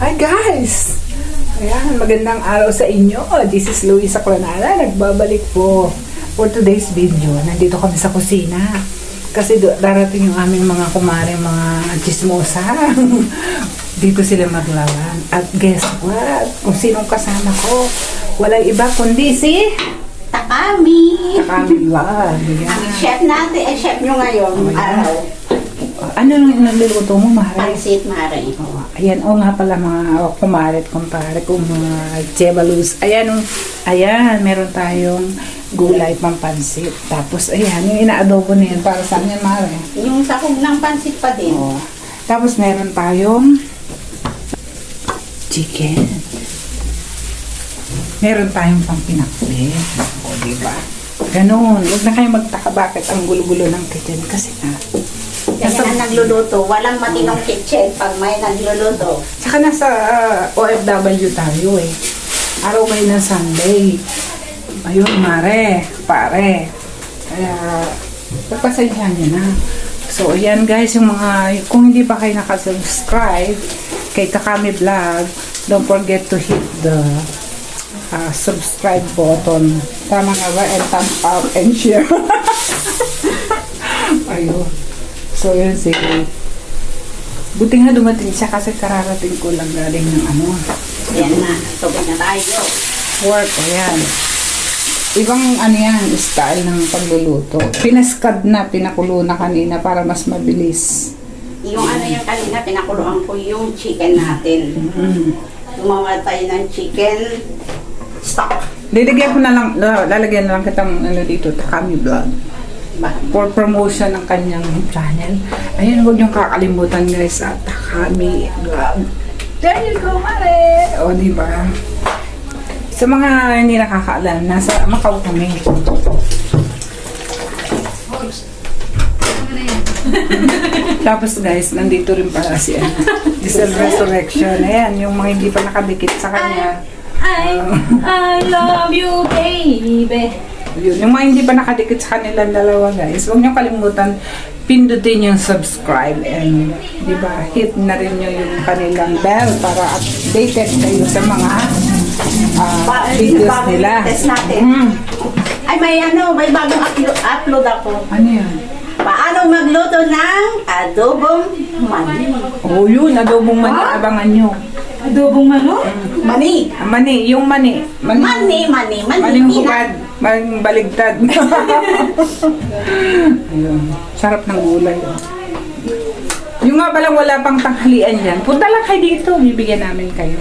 Hi guys! Ayan, magandang araw sa inyo. This is Luisa Clanara. Nagbabalik po for today's video. Nandito kami sa kusina. Kasi darating yung aming mga kumare, mga chismosa. Dito sila maglalan. At guess what? Kung sinong kasama ko, walang iba kundi si Takami! kami vlog. Ayan. Ang chef natin, eh, chef nyo ngayon, araw. Ano yung niluluto mo, Mare? Pansit, Mare. Oh, ayan, o nga pala mga kumaret, kumpare, kung mga chebalus. Ayan, oh, ayan, meron tayong gulay pampansit. Tapos, ayan, yung inaadobo na yan para sa amin, Mare. Yung sahog ng pansit pa din. Oh. Tapos, meron tayong chicken. Meron tayong pang pinakli. O, diba? Ganun. Huwag na kayo magtaka bakit ang gulo-gulo ng kitchen. Kasi nga, Kaya na nagluluto. Walang matinong kitchen pag may nagluluto. Saka nasa uh, OFW tayo eh. Araw ngayon ng Sunday. Ayun, mare, pare. Kaya, pagpasensyahan niyo na. So, ayan guys, yung mga, kung hindi pa kayo nakasubscribe kay Takami Vlog, don't forget to hit the uh, subscribe button. Tama nga ba? And thumbs up and share. Ayun. So, yun sige. Buti nga dumating siya kasi kararating ko lang galing ng ano, Ayan na. Sobrang na tayo. work. Ayan. Ibang ano yan, style ng pagluluto. Pinaskad na, pinakulo na kanina para mas mabilis. Yung ano yung kanina, pinakuluan ko yung chicken natin. Mm. Gumawa tayo ng chicken stock. Lilagyan ko na lang, la- lalagyan na lang kitang ano dito, Takami Vlog. For promotion ng kanyang channel. Ayun, huwag niyong kakalimutan guys sa Takami Vlog. There you go, Mare! O, di ba? Sa mga hindi nakakaalam, nasa Macau kami. Tapos guys, nandito rin pala si ano, Diesel Resurrection. Ayan, yung mga hindi pa nakadikit sa kanya. I, I love you, baby. Yun, yung mga hindi pa nakadikit sa kanilang dalawa guys, huwag niyo kalimutan pindutin yung subscribe and di ba hit na rin nyo yung kanilang bell para updated kayo sa mga ah, Ba- videos bagong nila. test natin. Mm. Ay, may ano, may bagong upload, upload ako. Ano yan? Paano magluto ng adobong mani? Oh, yun, adobong mani, abangan nyo. Adobong manok? Mani! Mani, yung mani. Mani, Mani, mani, mani. Maning hubad, maning baligtad. Ayun. Sarap ng gulay. Yung nga palang wala pang tanghalian dyan, punta lang kayo dito, bibigyan namin kayo.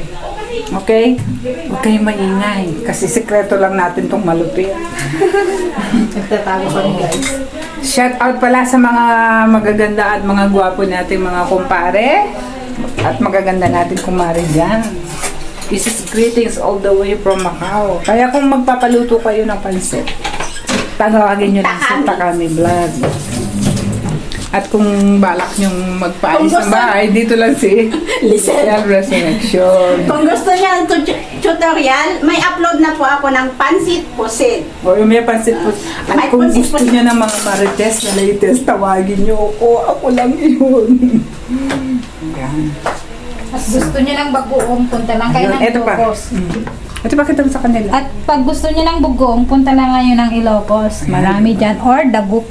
Okay? Huwag kayong maingay, kasi sekreto lang natin tong malupit. Nagtatago kami guys. Shout out pala sa mga magaganda at mga gwapo nating mga kumpare at magaganda natin kumare dyan. This is greetings all the way from Macau. Kaya kung magpapaluto kayo ng pansit, tawagin nyo lang sa Takami Vlog. At kung balak nyong magpaayos Kung ng bahay, dito lang si Lizelle. Resurrection. Kung gusto niya ng tut- tutorial, may upload na po ako ng pansit pusit. O yung may pansit po. At May kung pansit gusto po. niyo ng mga marites na latest, tawagin niyo ako. Ako lang yun. Yan. At gusto niya ng bagoong, punta lang kayo ng eto pa. Ilocos. Mm. Ito bakit sa kanila? At pag gusto niya ng bugong, punta lang ngayon ng Ilocos. Marami dyan. Or Dagup,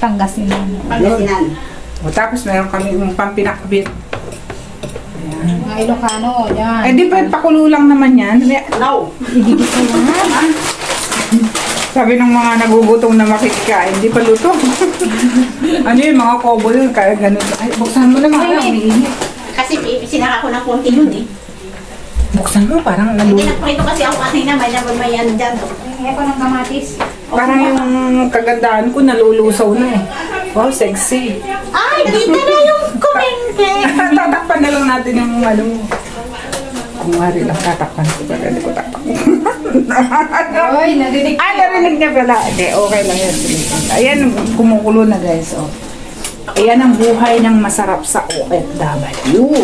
Pangasinan. Pangasinan. O, tapos meron kami yung pampinakbit. Ayan. Mga Ilocano, yan. Eh di ba pakulo lang naman yan? No. Igigit ko yan. Sabi ng mga nagugutom na makikikain, di pa luto. ano yun, mga kobo yun, kaya ganun. Ay, buksan mo naman. Ay, Ay, may- Kasi sinaka ko ng konti yun eh. Buksan mo, parang Hindi naluto. nagpakito kasi ako kanina, may naman may ano dyan. Kaya ko ng kamatis. Parang yung kagandahan ko nalulusaw na eh. Wow, sexy. Ay, dito na yung kumengke. tatakpan na lang natin yung ano mo. Kung wari lang tatakpan ko, pero hindi ko tatakpan. Oy, narinig Ay, narinig niya pala. Hindi, okay lang yan. Ayan, kumukulo na guys. Oh. Ayan ang buhay ng masarap sa OFW.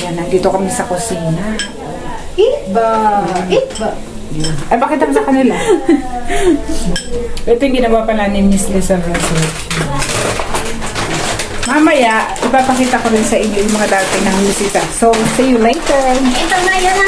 Ayan, nandito kami sa kusina. Iba. Iba. Ay, bakit ang sa kanila? Ito yung ginawa pala ni Miss Lisa Resurrection. mamaya, ipapakita ko rin sa inyo yung mga dating ng bisita. So, see you later. Ito na yun